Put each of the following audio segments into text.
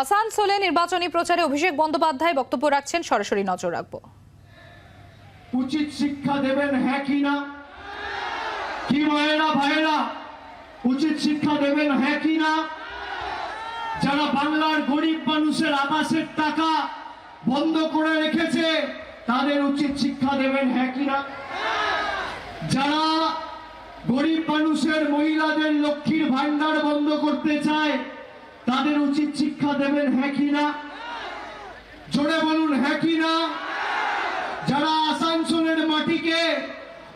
আসানসোলে নির্বাচনী প্রচারে অভিষেক বন্দ্যোপাধ্যায় বক্তব্য রাখছেন, সরাসরি নজর রাখব। উচিত শিক্ষা দেবেন হ্যাঁ কি না? কি মায়েরা ভাইয়েরা উচিত শিক্ষা দেবেন হ্যাঁ কি না? যারা বাংলার গরিব মানুষের আবাসের টাকা বন্ধ করে রেখেছে, তাদের উচিত শিক্ষা দেবেন হ্যাঁ কি না? যারা গরিব মানুষের মহিলাদের লক্ষ্মীর ভান্ডার বন্ধ করতে চায় তাদের উচিত শিক্ষা দেবেন হ্যাঁ কি না? জোরে বলুন হ্যাঁ কি না? যারা আসানসোলের মাটিকে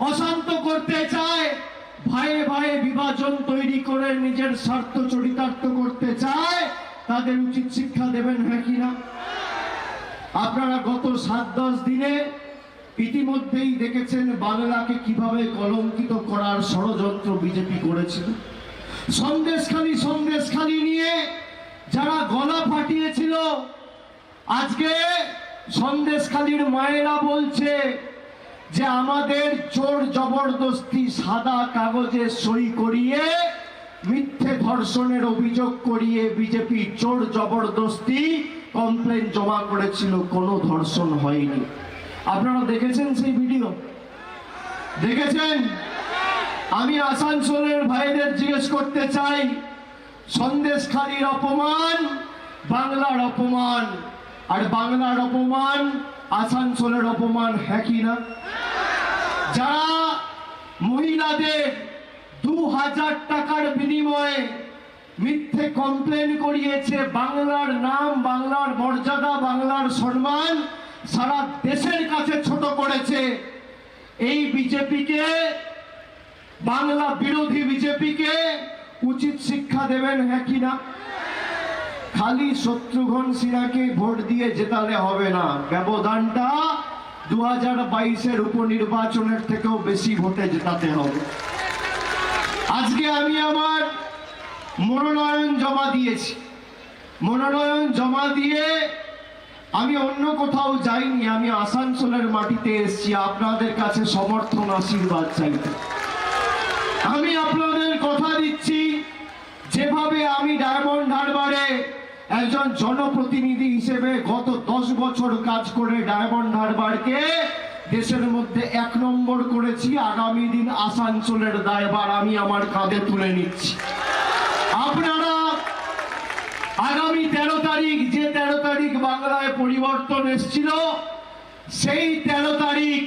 অশান্ত করতে চায় ভাইয়ে ভাইয়ে বিভাজন তৈরি করে নিজের স্বার্থ চরিতার্থ করতে চায়, তাদের উচিত শিক্ষা দেবেন হ্যাঁ কিনা আপনারা গত সাত দশ দিনে ইতিমধ্যেই দেখেছেন বাংলাকে কীভাবে কলঙ্কিত করার ষড়যন্ত্র বিজেপি করেছিল। সন্দেশখালী সন্দেশখালী নিয়ে যারা গলা ফাটিয়েছিল, আজকে সন্দেশখালীর মায়েরা বলছে যে আমাদের চোর জবরদস্তি সাদা কাগজে সই করিয়ে, মিথ্যে ধর্ষণের অভিযোগ করিয়ে বিজেপি চোর জবরদস্তি কমপ্লেন জমা করেছিল, কোনো ধর্ষণ হয়নি। আপনারা দেখেছেন সেই ভিডিও দেখেছেন? আমি আসানসোলের ভাইদের জিজ্ঞেস করতে চাই সন্দেশখালীর অপমান, বাংলার অপমান। আর বাংলার অপমান, আসানসোলের অপমান হ্যাঁ কি না? যারা মহিলাদের দু হাজার টাকার বিনিময়ে মিথ্যে কমপ্লেন করিয়েছে, বাংলার নাম, বাংলার মর্যাদা, বাংলার সম্মান সারা দেশের কাছে ছোট করেছে। এই বিজেপিকে, বাংলা বিরোধী বিজেপিকে উচিত শিক্ষা দেবেন হ্যাঁ কি না? খালি শত্রুঘ্ন সিনহাকে ভোট দিয়ে জেতালে হবে না। ব্যবধানটা দু হাজার বাইশের উপনির্বাচনের থেকেও বেশি ভোটে জেতাতে হবে। আজকে আমি আমার মনোনয়ন জমা দিয়েছি। মনোনয়ন জমা দিয়ে আমি অন্য কোথাও যাইনি, আমি আসানসোলের মাটিতে এসেছি। আপনাদের কাছে সমর্থন, আশীর্বাদ চাইতে আমি আপনাদের কথা দিচ্ছি যেভাবে আমি ডায়মন্ড হারবারে একজন জনপ্রতিনিধি হিসেবে গত দশ বছর কাজ করে ডায়মন্ড হারবারকে দেশের মধ্যে এক নম্বর করেছি। আগামী দিন আসানসোলের দায়বার আমি আমার কাঁধে তুলে নিচ্ছি। আপনারা আগামী তেরো তারিখ, যে তেরো তারিখ বাংলায় পরিবর্তন এসেছিল, সেই তেরো তারিখ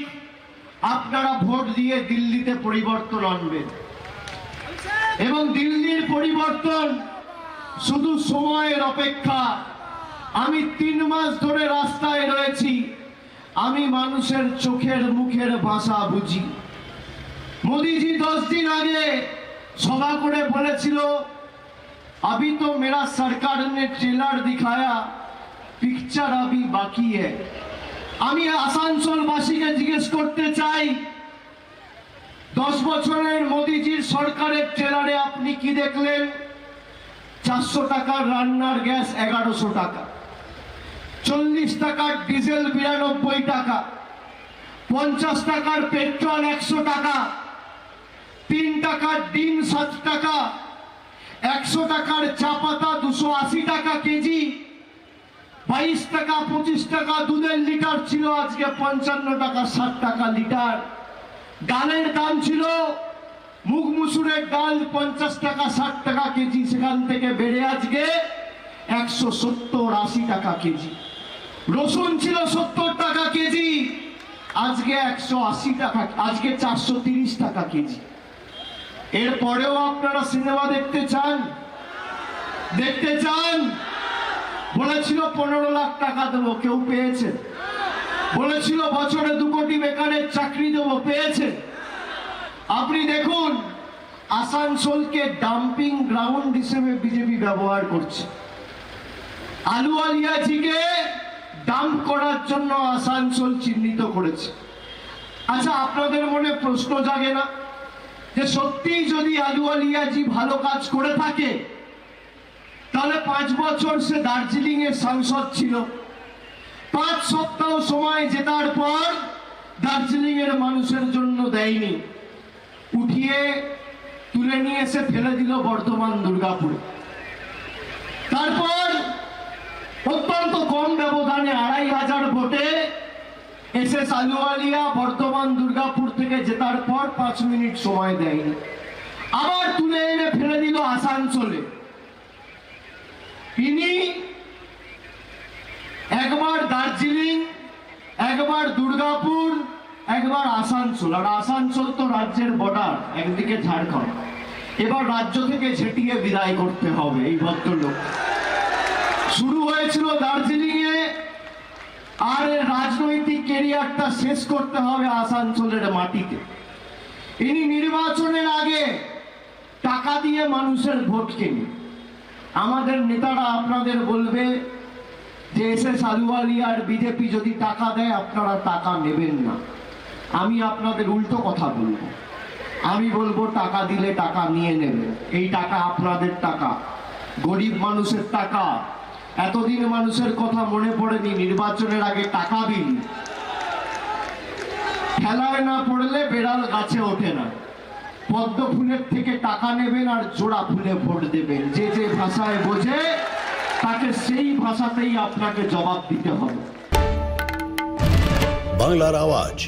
আপনারা ভোট দিয়ে দিল্লিতে পরিবর্তন আনবেন। এবং দিল্লির পরিবর্তন শুধু সময়ের অপেক্ষা আমি তিন মাস ধরে রাস্তায় রয়েছি আমি মানুষের চোখের মুখের ভাষা বুঝি মোদিজি দশ দিন আগে সভা করে বলেছিল अभी तो मेरा सरकार ने ट्रेलर दिखाया पिक्चर अभी बाकी है আমি আসানসোলবাসীকে জিজ্ঞেস করতে চাই দশ বছরের মোদিজির সরকারের ট্রেলারে আপনি কি দেখলেন চারশো টাকার রান্নার গ্যাস এগারোশো টাকা। চল্লিশ টাকার ডিজেল বিরানব্বই টাকা। পঞ্চাশ টাকার পেট্রোল একশো টাকা। তিন টাকার ডিম সাত টাকা। একশো টাকার চা পাতা দুশো আশি টাকা কেজি। বাইশ টাকা, পঁচিশ টাকা দুধের লিটার ছিল আজকে পঞ্চান্ন টাকা, ষাট টাকা লিটার। ডালের দাম ছিল মুগ মুসুরের ডাল পঞ্চাশ টাকা, ষাট টাকা কেজি, সেখান থেকে বেড়ে আজকে একশো সত্তর আশি টাকা কেজি। রসুন ছিল সত্তর টাকা কেজি, আজকে একশো আশি টাকা, আজকে চারশো তিরিশ টাকা কেজি। এরপরেও আপনারা সিনেমা দেখতে চান? দেখতে চান? বলেছিল পনেরো লাখ টাকা দেবো, কেউ পেয়েছে। বলেছিল বছরে দু কোটি বেকারের চাকরি দেবো, পেয়েছে। আপনি দেখুন, আসানসোলকে ডাম্পিং গ্রাউন্ড হিসেবে বিজেপি ব্যবহার করছে। আলু আলিয়াজিকে ডাম্প করার জন্য আসানসোল চিহ্নিত করেছে। আচ্ছা আপনাদের মনে প্রশ্ন জাগে না যে সত্যিই যদি আলু আলিয়াজি ভালো কাজ করে থাকে, তাহলে পাঁচ বছর সে দার্জিলিং এর সাংসদ ছিল। পাঁচ সপ্তাহ সময় জেতার পর দার্জিলিং এর মানুষের জন্য দেয়নি। উঠিয়ে তুলে নিয়ে এসে ফেলে দিল বর্তমান দুর্গাপুরে। তারপর অত্যন্ত কম ব্যবধানে আড়াই হাজার ভোটে এসে সালুয়ালিয়া বর্তমান দুর্গাপুর থেকে জেতার পর পাঁচ মিনিট সময় দেয়নি। আবার তুলে এনে ফেলে দিল আসানসোলে। তিনি একবার দার্জিলিং, একবার দুর্গাপুর একবার আসানসোল, আর আসানসোল তো রাজ্যের বর্ডার একদিকে ঝাড়খণ্ড। এবার রাজ্য থেকে ঝেঁটিয়ে বিদায় করতে হবে এই ভদ্রলোক। শুরু হয়েছিল দার্জিলিং এ আর রাজনৈতিক কেরিয়ারটা শেষ করতে হবে আসানসোলের মাটিতে। ইনি নির্বাচনের আগে টাকা দিয়ে মানুষের ভোট কেনে আমাদের নেতারা আপনাদের বলবে যে এসে আর বিজেপি যদি টাকা দেয়, আপনারা টাকা নেবেন না। আমি আপনাদের উল্টো কথা বলব। আমি বলব, টাকা দিলে টাকা নিয়ে নেবেন এই টাকা আপনাদের টাকা। গরিব মানুষের টাকা। এতদিন মানুষের কথা মনে পড়েনি, নির্বাচনের আগে টাকা দিন। খেলায় না পড়লে বেড়াল গাছে ওঠে না। পদ্ম ফুলের থেকে টাকা নেবেন আর জোড়া ফুলে ভোট দেবেন। যে যে ভাষায় বোঝে, তাকে সেই ভাষাতেই আপনাকে জবাব দিতে হবে। বাংলার আওয়াজ।